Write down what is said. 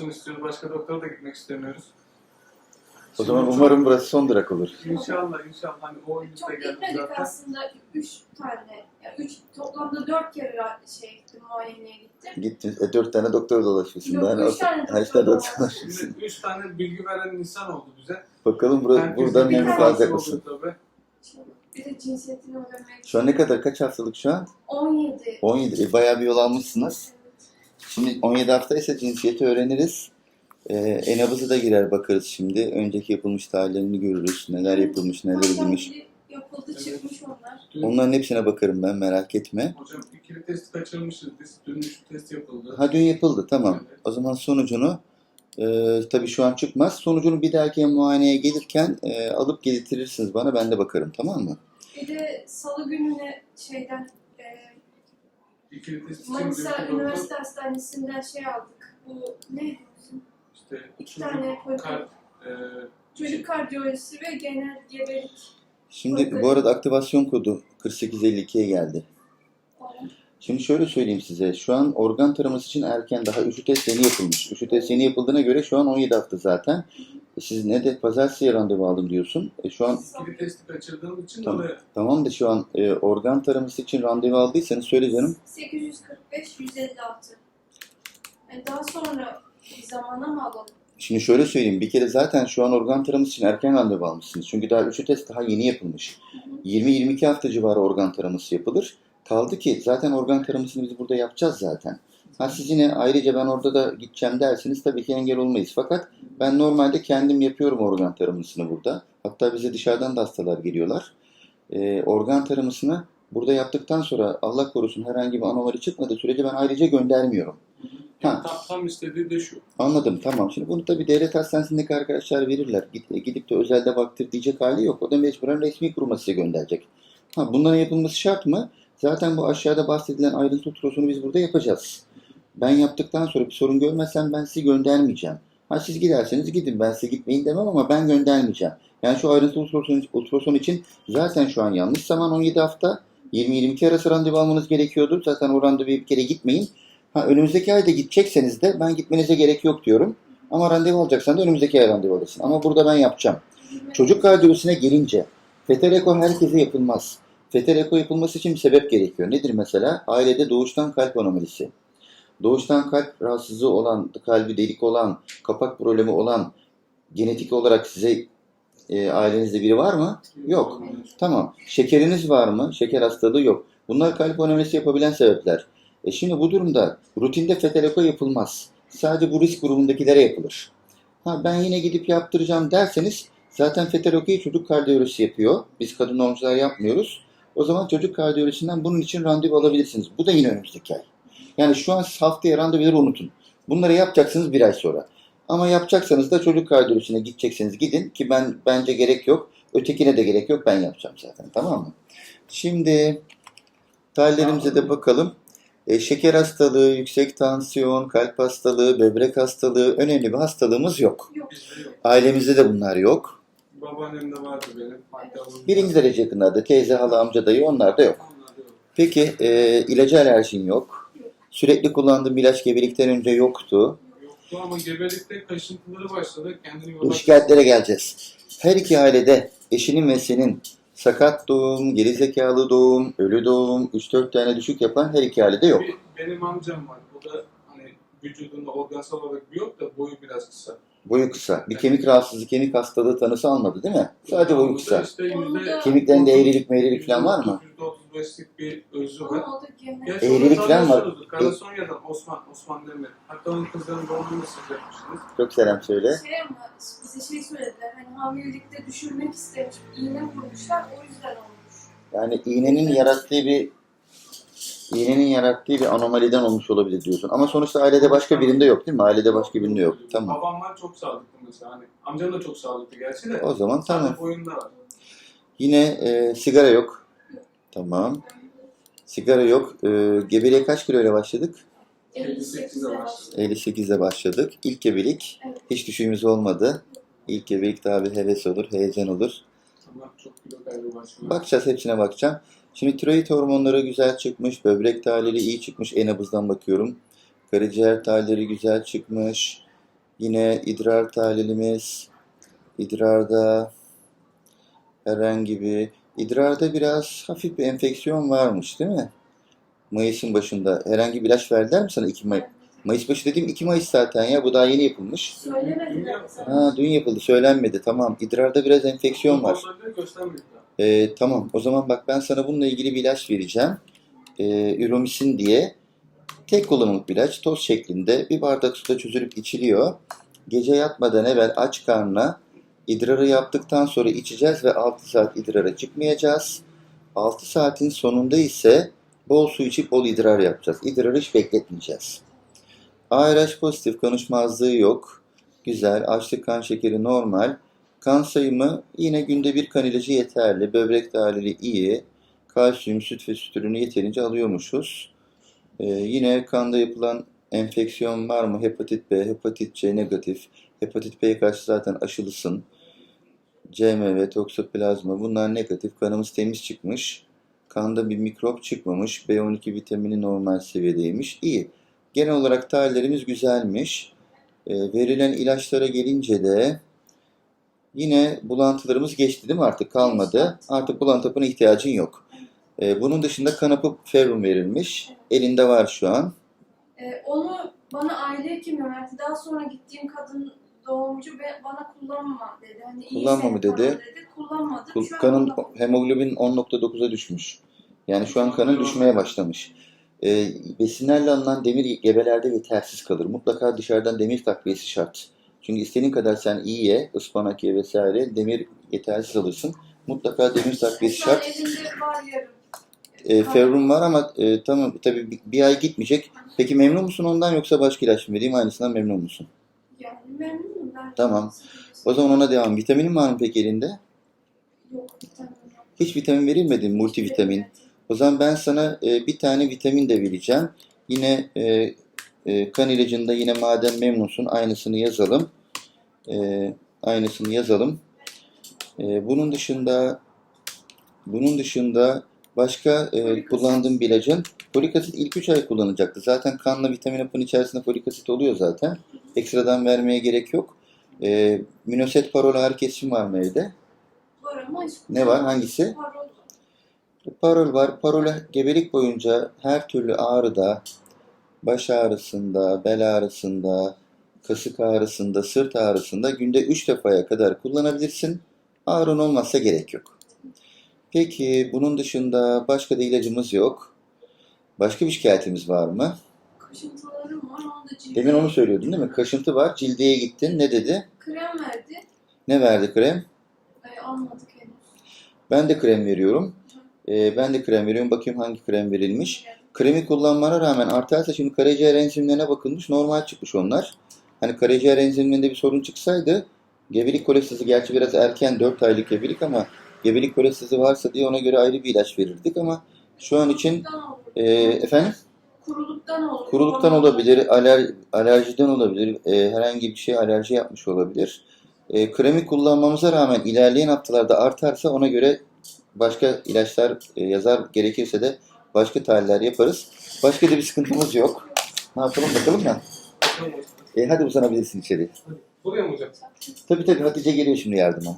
tutsun istiyoruz. Başka doktora da gitmek istemiyoruz. O zaman Şimdi umarım burası son durak olur. İnşallah inşallah hani o Çok geldi gitmedik zaten. aslında. Üç tane. Ya üç, toplamda dört kere şey gittim, muayeneye gittim. Gittiniz. E, dört tane doktor dolaşıyorsun. Yok, ne üç tane doktor doktor dolaşıyorsun. Üç tane bilgi veren insan oldu bize. Bakalım bura, Herkesin buradan memnun kalacak mısın? Tabii. Bir de cinsiyetini öğrenmek. Şu an ne kadar? Kaç haftalık şu an? 17. 17. E, bayağı bir yol almışsınız. Şimdi 17 hafta ise cinsiyeti öğreniriz. Ee, enabızı da girer bakarız şimdi. Önceki yapılmış tahlillerini görürüz. Neler yapılmış, neler edilmiş. Yapıldı çıkmış onlar. Dün, Onların hepsine bakarım ben merak etme. Hocam ikili testi kaçırmışız biz. Dün şu test yapıldı. Ha dün yapıldı tamam. Evet. O zaman sonucunu e, tabii şu an çıkmaz. Sonucunu bir dahaki muayeneye gelirken e, alıp getirirsiniz bana ben de bakarım tamam mı? Bir de salı gününe şeyden İkili test için Manisa bir Üniversite Hastanesi'nden şey aldık. Bu neydi bizim? işte İki çocuk tane kalp, e, Çocuk kardiyolojisi ve genel gebelik Şimdi bu arada aktivasyon kodu 4852'ye geldi. falan. Şimdi şöyle söyleyeyim size. Şu an organ taraması için erken daha üçü test yeni yapılmış. Üçü test yeni yapıldığına göre şu an 17 hafta zaten. E, Siz ne de pazartesiye randevu aldım diyorsun. E, şu an ikili testi kaçırdığım için Tamam. dolayı tamam da şu an e, organ taraması için randevu aldıysanız söyle canım. 845 156. Yani daha sonra bir zamana mı alalım? Şimdi şöyle söyleyeyim. Bir kere zaten şu an organ taraması için erken randevu almışsınız. Çünkü daha üçü test daha yeni yapılmış. 20-22 hafta civarı organ taraması yapılır. Kaldı ki zaten organ taramasını biz burada yapacağız zaten. Ha siz yine ayrıca ben orada da gideceğim derseniz tabii ki engel olmayız. Fakat ben normalde kendim yapıyorum organ taramasını burada. Hatta bize dışarıdan da hastalar geliyorlar. Ee, organ taramasını burada yaptıktan sonra Allah korusun herhangi bir anomali çıkmadığı sürece ben ayrıca göndermiyorum. Ha. tam, tam istediği de şu. Anladım tamam. Şimdi bunu tabii devlet hastanesindeki arkadaşlar verirler. Git- Gidip de özelde baktır diyecek hali yok. O da mecburen resmi kuruma size gönderecek. Ha, bunların yapılması şart mı? Zaten bu aşağıda bahsedilen ayrıntı oturosunu biz burada yapacağız. Ben yaptıktan sonra bir sorun görmezsem ben sizi göndermeyeceğim. Ha siz giderseniz gidin ben size gitmeyin demem ama ben göndermeyeceğim. Yani şu ayrıntı ultrason, ultrason için zaten şu an yanlış zaman 17 hafta. 20-22 arası randevu almanız gerekiyordu. Zaten o randevuya bir kere gitmeyin. Ha, önümüzdeki ayda gidecekseniz de ben gitmenize gerek yok diyorum. Ama randevu alacaksan da önümüzdeki ay randevu alırsın. Ama burada ben yapacağım. Çocuk kardiyolojisine gelince fetal herkese yapılmaz. Fetal yapılması için bir sebep gerekiyor. Nedir mesela? Ailede doğuştan kalp anomalisi. Doğuştan kalp rahatsızlığı olan, kalbi delik olan, kapak problemi olan, genetik olarak size e, ailenizde biri var mı? Yok. Tamam. Şekeriniz var mı? Şeker hastalığı yok. Bunlar kalp anomalisi yapabilen sebepler. E şimdi bu durumda rutinde fetal eko yapılmaz. Sadece bu risk grubundakilere yapılır. Ha ben yine gidip yaptıracağım derseniz zaten fetal ekoyu çocuk kardiyolojisi yapıyor. Biz kadın doğumcular yapmıyoruz. O zaman çocuk kardiyolojisinden bunun için randevu alabilirsiniz. Bu da yine önümüzdeki ay. Yani şu an haftaya randevuları unutun. Bunları yapacaksınız bir ay sonra. Ama yapacaksanız da çocuk kardiyolojisine gidecekseniz gidin ki ben bence gerek yok. Ötekine de gerek yok. Ben yapacağım zaten. Tamam mı? Şimdi tahlillerimize de bakalım. E, şeker hastalığı, yüksek tansiyon, kalp hastalığı, böbrek hastalığı önemli bir hastalığımız yok. Yok. Bizde yok. Ailemizde de bunlar yok. Babaannemde vardı benim. Birinci derece yakınlarda teyze, hala, amca, dayı onlar da yok. Onlar da yok. Peki e, ilaca alerjin yok. Sürekli kullandığım ilaç gebelikten önce yoktu. Yoktu ama gebelikte kaşıntıları başladı. Kendini Bu yola şikayetlere geleceğiz. Her iki ailede eşinin ve senin sakat doğum, gerizekalı doğum, ölü doğum, 3-4 tane düşük yapan her iki ailede yok. Benim amcam var. O da hani vücudunda organsal olarak yok da boyu biraz kısa. Boyu kısa. Bir kemik rahatsızlığı, kemik hastalığı tanısı almadı değil mi? Sadece boyu kısa. Işte yüzde, Kemiklerinde eğrilik meğrilik falan var mı? %35'lik bir özü var. Gerçi Eğrilik onu falan var. Karasonya'dan Osman, Osman Demir. Hatta onun kızlarının doğumunu siz yapmışsınız. Çok selam söyle. Şey ama bize şey söylediler. Hani hamilelikte düşürmek istemiş. iğne vurmuşlar. O yüzden olmuş. Yani iğnenin yarattığı bir iğnenin yarattığı bir anomaliden olmuş olabilir diyorsun. Ama sonuçta ailede başka birinde yok değil mi? Ailede başka birinde yok. Tamam. Babam var çok sağlıklı mesela. Hani amcam da çok sağlıklı gerçi de. O zaman tamam. boyunda var. Yine e, sigara yok. Tamam. Sigara yok. E, gebeliğe kaç kiloyla başladık? 58'e başladı. 58'de başladık. İlk gebelik. Evet. Hiç düşüğümüz olmadı. İlk gebelik daha bir heves olur, heyecan olur. Ama çok kilo kaybı başlıyor. Bakacağız hepsine bakacağım. Şimdi tiroid hormonları güzel çıkmış. Böbrek tahlili iyi çıkmış. En nabızdan bakıyorum. Karaciğer tahlilleri güzel çıkmış. Yine idrar tahlilimiz, idrarda herhangi bir, idrarda biraz hafif bir enfeksiyon varmış değil mi? Mayıs'ın başında. Herhangi bir ilaç verdiler mi sana 2 May Mayıs başı dediğim 2 Mayıs zaten ya. Bu daha yeni yapılmış. Söylemediler. Ha dün yapıldı. Söylenmedi. Tamam. İdrarda biraz enfeksiyon var. Ee, tamam. O zaman bak ben sana bununla ilgili bir ilaç vereceğim. Ee, Üromisin diye. Tek kullanımlık bir ilaç. Toz şeklinde. Bir bardak suda çözülüp içiliyor. Gece yatmadan evvel aç karnına idrarı yaptıktan sonra içeceğiz ve 6 saat idrara çıkmayacağız. 6 saatin sonunda ise bol su içip bol idrar yapacağız. İdrarı hiç bekletmeyeceğiz. ARH pozitif konuşmazlığı yok. Güzel. Açlık kan şekeri normal. Kan sayımı yine günde bir kan ilacı yeterli. Böbrek tahlili iyi. Kalsiyum, süt ve süt ürünü yeterince alıyormuşuz. Ee, yine kanda yapılan enfeksiyon var mı? Hepatit B, hepatit C negatif. Hepatit B'ye karşı zaten aşılısın. CMV, toksoplazma bunlar negatif. Kanımız temiz çıkmış. Kanda bir mikrop çıkmamış. B12 vitamini normal seviyedeymiş. İyi. Genel olarak tahlillerimiz güzelmiş. Ee, verilen ilaçlara gelince de yine bulantılarımız geçti değil mi artık kalmadı. Artık bulantı ihtiyacın yok. Ee, bunun dışında kanapı ferrum verilmiş. Elinde var şu an. Ee, onu bana aile hekimi verdi. Daha sonra gittiğim kadın doğumcu ve bana kullanma dedi. Hani iyi Kullanma mı dedi? dedi. Kullanmadım. Kul- Şu an Kanın kullanmıyorum. hemoglobin 10.9'a düşmüş. Yani şu an kanın düşmeye başlamış. Ee, besinlerle alınan demir gebelerde yetersiz kalır. Mutlaka dışarıdan demir takviyesi şart. Çünkü istediğin kadar sen iyi ye, ıspanak ye vesaire demir yetersiz alırsın. Mutlaka demir takviyesi Şu an şart. elimde var yarım. E, ferrum var ama e, tamam tabii bir, bir ay gitmeyecek. Peki memnun musun ondan yoksa başka ilaç mı vereyim? Aynısından memnun musun? Yani memnunum ben. Tamam. O zaman ona devam. Vitaminin var mı peki elinde? Yok vitamin yok. Hiç vitamin verilmedi mi? Multivitamin. O zaman ben sana e, bir tane vitamin de vereceğim. Yine e, e, kan ilacında yine madem memnunsun aynısını yazalım. E, aynısını yazalım. E, bunun dışında bunun dışında başka e, kullandığım bir ilacın folik asit ilk 3 ay kullanacaktı. Zaten kanla vitamin hapın içerisinde folik asit oluyor zaten. Ekstradan vermeye gerek yok. E, Minoset parol herkes için var mı evde? Var ama Ne var? Hangisi? Parol. Parol var. Parole gebelik boyunca her türlü ağrıda, baş ağrısında, bel ağrısında, kasık ağrısında, sırt ağrısında günde 3 defaya kadar kullanabilirsin. Ağrın olmazsa gerek yok. Peki bunun dışında başka da ilacımız yok. Başka bir şikayetimiz var mı? Kaşıntılarım var. Onu da cildim. Demin onu söylüyordun değil mi? Kaşıntı var. Cildeye gittin. Ne dedi? Krem verdi. Ne verdi krem? Ee, almadık henüz. Ben de krem veriyorum. Ee, ben de krem veriyorum. Bakayım hangi krem verilmiş. Kremi kullanmana rağmen artarsa şimdi karaciğer enzimlerine bakılmış. Normal çıkmış onlar. Hani karaciğer enzimlerinde bir sorun çıksaydı gebelik kolestezi gerçi biraz erken 4 aylık gebelik ama gebelik kolestezi varsa diye ona göre ayrı bir ilaç verirdik ama şu an için e, efendim Kuruluktan olur. kuruluktan olabilir, aler, alerjiden olabilir, e, herhangi bir şey alerji yapmış olabilir. E, kremi kullanmamıza rağmen ilerleyen haftalarda artarsa ona göre başka ilaçlar e, yazar gerekirse de başka tahliller yaparız. Başka da bir sıkıntımız yok. Ne yapalım bakalım? Tamam. E, hadi uzanabilirsin içeri. Buraya mı hocam? Tabii tabii Hatice geliyor şimdi yardıma.